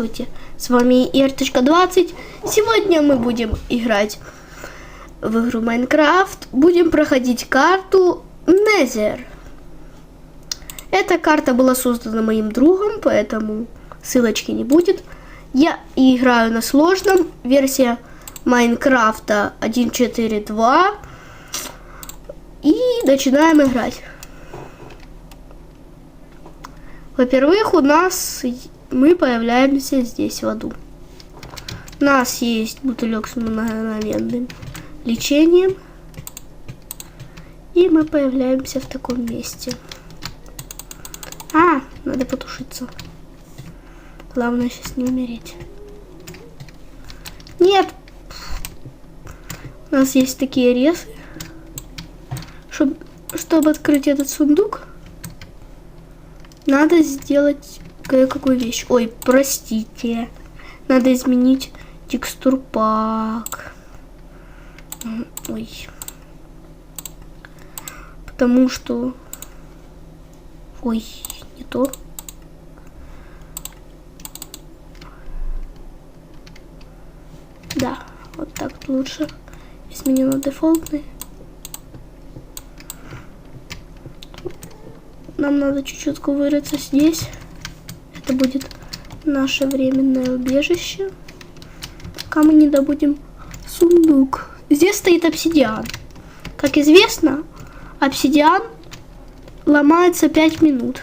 Здравствуйте, с вами Ирточка20. Сегодня мы будем играть в игру Майнкрафт. Будем проходить карту Незер. Эта карта была создана моим другом, поэтому ссылочки не будет. Я играю на сложном, версия Майнкрафта 1.4.2. И начинаем играть. Во-первых, у нас мы появляемся здесь в аду. У нас есть бутылек с мгновенным лечением. И мы появляемся в таком месте. А, надо потушиться. Главное сейчас не умереть. Нет. У нас есть такие резы. Чтоб, чтобы открыть этот сундук, надо сделать кое-какую вещь. Ой, простите. Надо изменить текстур пак. Ой. Потому что... Ой, не то. Да, вот так лучше. Изменила дефолтный. Нам надо чуть-чуть кувыриться здесь. Это будет наше временное убежище. Пока мы не добудем сундук. Здесь стоит обсидиан. Как известно, обсидиан ломается 5 минут.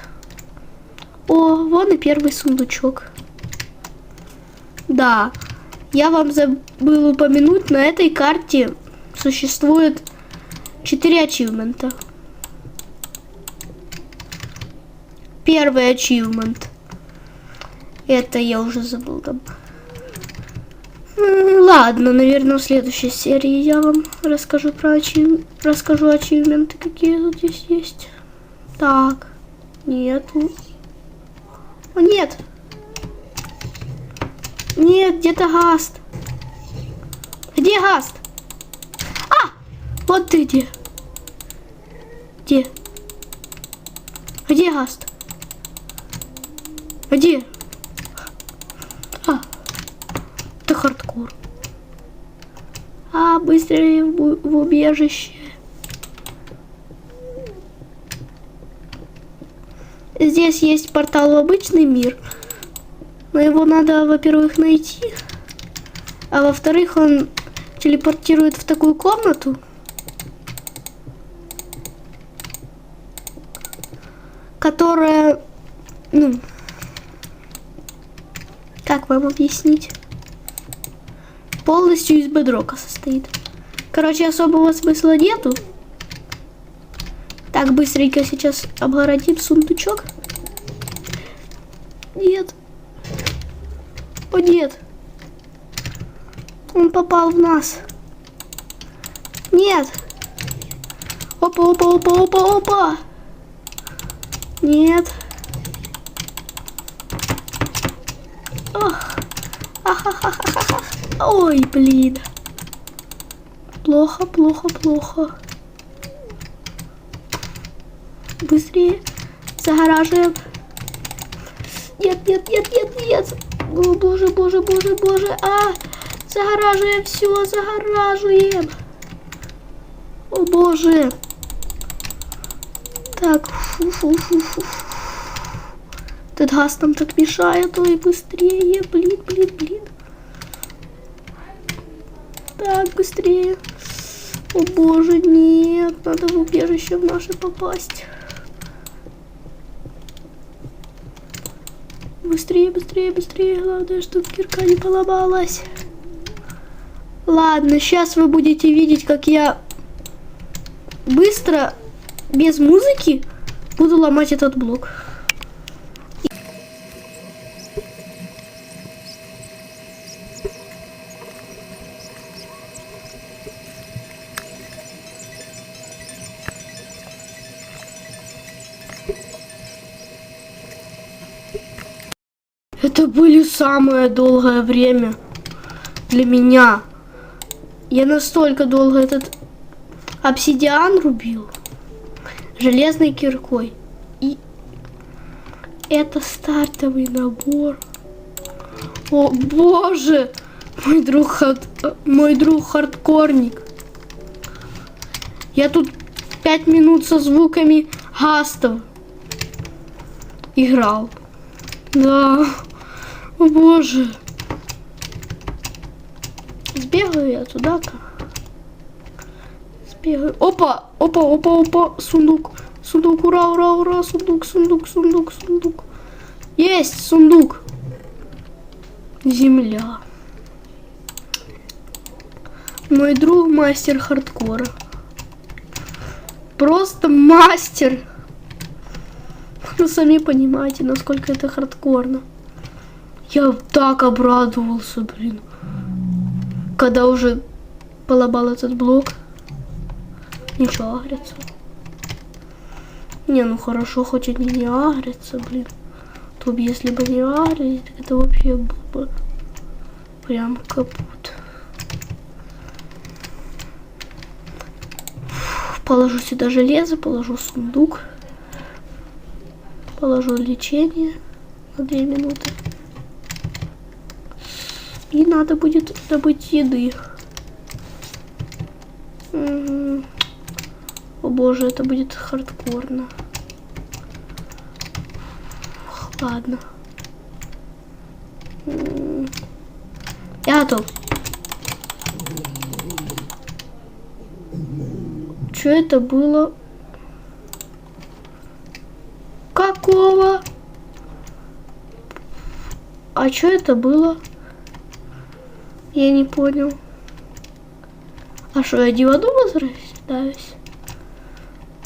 О, вон и первый сундучок. Да, я вам забыл упомянуть, на этой карте существует 4 ачивмента. Первый achievement. Это я уже забыл там. Ладно, наверное, в следующей серии я вам расскажу про ачив... расскажу ачивменты, какие тут здесь есть. Так, нету. О, нет! Нет, где-то Гаст. Где Гаст? А! Вот ты где. Где? Где Гаст? Где? А, это хардкор. А, быстрее в, в убежище. Здесь есть портал в обычный мир. Но его надо, во-первых, найти. А во-вторых, он телепортирует в такую комнату. Которая, ну, как вам объяснить? Полностью из бедрока состоит. Короче, особого смысла нету. Так, быстренько сейчас обгородим сундучок. Нет. О, нет. Он попал в нас. Нет. Опа, опа, опа, опа, опа. Нет. Ой, блин. Плохо, плохо, плохо. Быстрее. Загораживаем. Нет, нет, нет, нет, нет. О, боже, боже, боже, боже. А, загораживаем все, загораживаем. О, боже. Так, фу, фу, фу, фу. Этот газ нам так мешает. Ой, быстрее. Блин, блин, блин. Так, быстрее. О боже, нет. Надо в убежище в наше попасть. Быстрее, быстрее, быстрее. Главное, чтобы кирка не поломалась. Ладно, сейчас вы будете видеть, как я быстро, без музыки, буду ломать этот блок. Это были самое долгое время для меня. Я настолько долго этот обсидиан рубил железной киркой. И это стартовый набор. О, боже! Мой друг, хад- мой друг хардкорник. Я тут пять минут со звуками гастов играл. Да. О боже. Сбегаю я туда-ка. Сбегаю. Опа! Опа, опа, опа! Сундук. Сундук, ура, ура, ура! Сундук, сундук, сундук, сундук. Есть сундук. Земля. Мой друг мастер хардкора. Просто мастер. Вы сами понимаете, насколько это хардкорно. Я так обрадовался, блин. Когда уже поломал этот блок. Ничего, агрится. Не, ну хорошо, хоть они не агрятся, блин. То если бы не агрились, так это вообще был бы прям капут. Положу сюда железо, положу сундук. Положу лечение на две минуты. И надо будет добыть еды. Мгм. О боже, это будет хардкорно. Ладно. Я готов. Что это было? Какого? А что это было? Я не понял. А что, я не в аду возвращаюсь?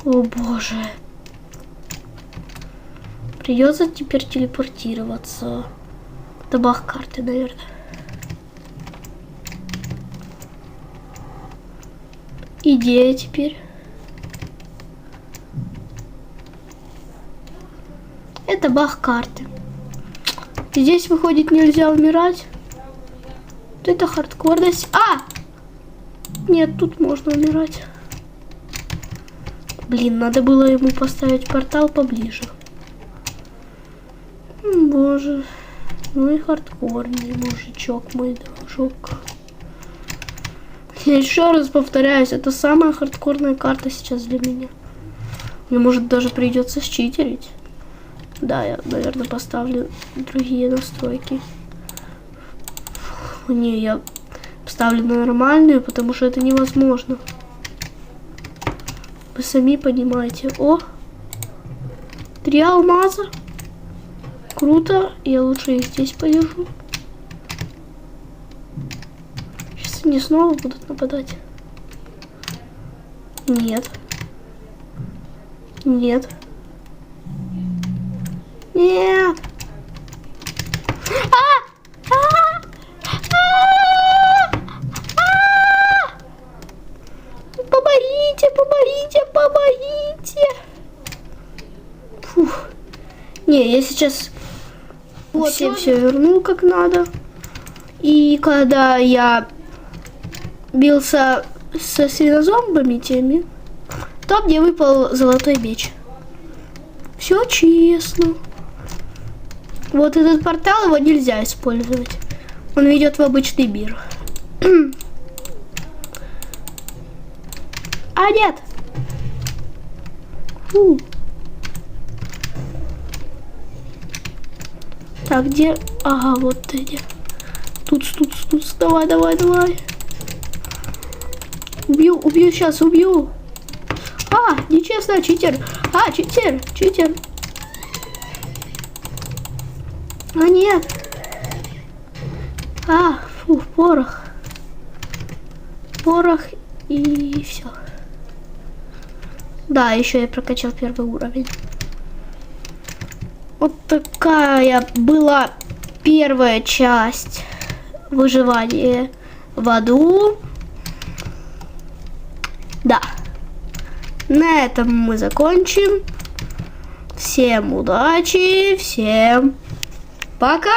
О боже. Придется теперь телепортироваться. Добавь карты, наверное. Идея теперь. Это бах карты. Здесь выходит нельзя умирать. Вот это хардкорность. А! Нет, тут можно умирать. Блин, надо было ему поставить портал поближе. Боже. Ну и хардкорный мужичок, мой дружок. Я еще раз повторяюсь, это самая хардкорная карта сейчас для меня. Мне может даже придется считерить. Да, я, наверное, поставлю другие настройки. Не, я ставлю на нормальную, потому что это невозможно. Вы сами понимаете. О! Три алмаза. Круто. Я лучше их здесь подержу. Сейчас они снова будут нападать. Нет. Нет. Нет. А! А! А! А! Помогите, помогите, помогите. Фух. Не, я сейчас Вот, все вот. все верну как надо. И когда я бился со свинозомбами теми, то мне выпал золотой меч. Все честно. Вот этот портал его нельзя использовать. Он ведет в обычный мир. А нет. Фу. Так, где? Ага, вот где. Тут, тут, тут, давай, давай, давай. Убью, убью, сейчас убью. А, нечестно, читер. А, читер, читер. А, нет. А, фу, порох. Порох и все. Да, еще я прокачал первый уровень. Вот такая была первая часть выживания в аду. Да. На этом мы закончим. Всем удачи, всем пока.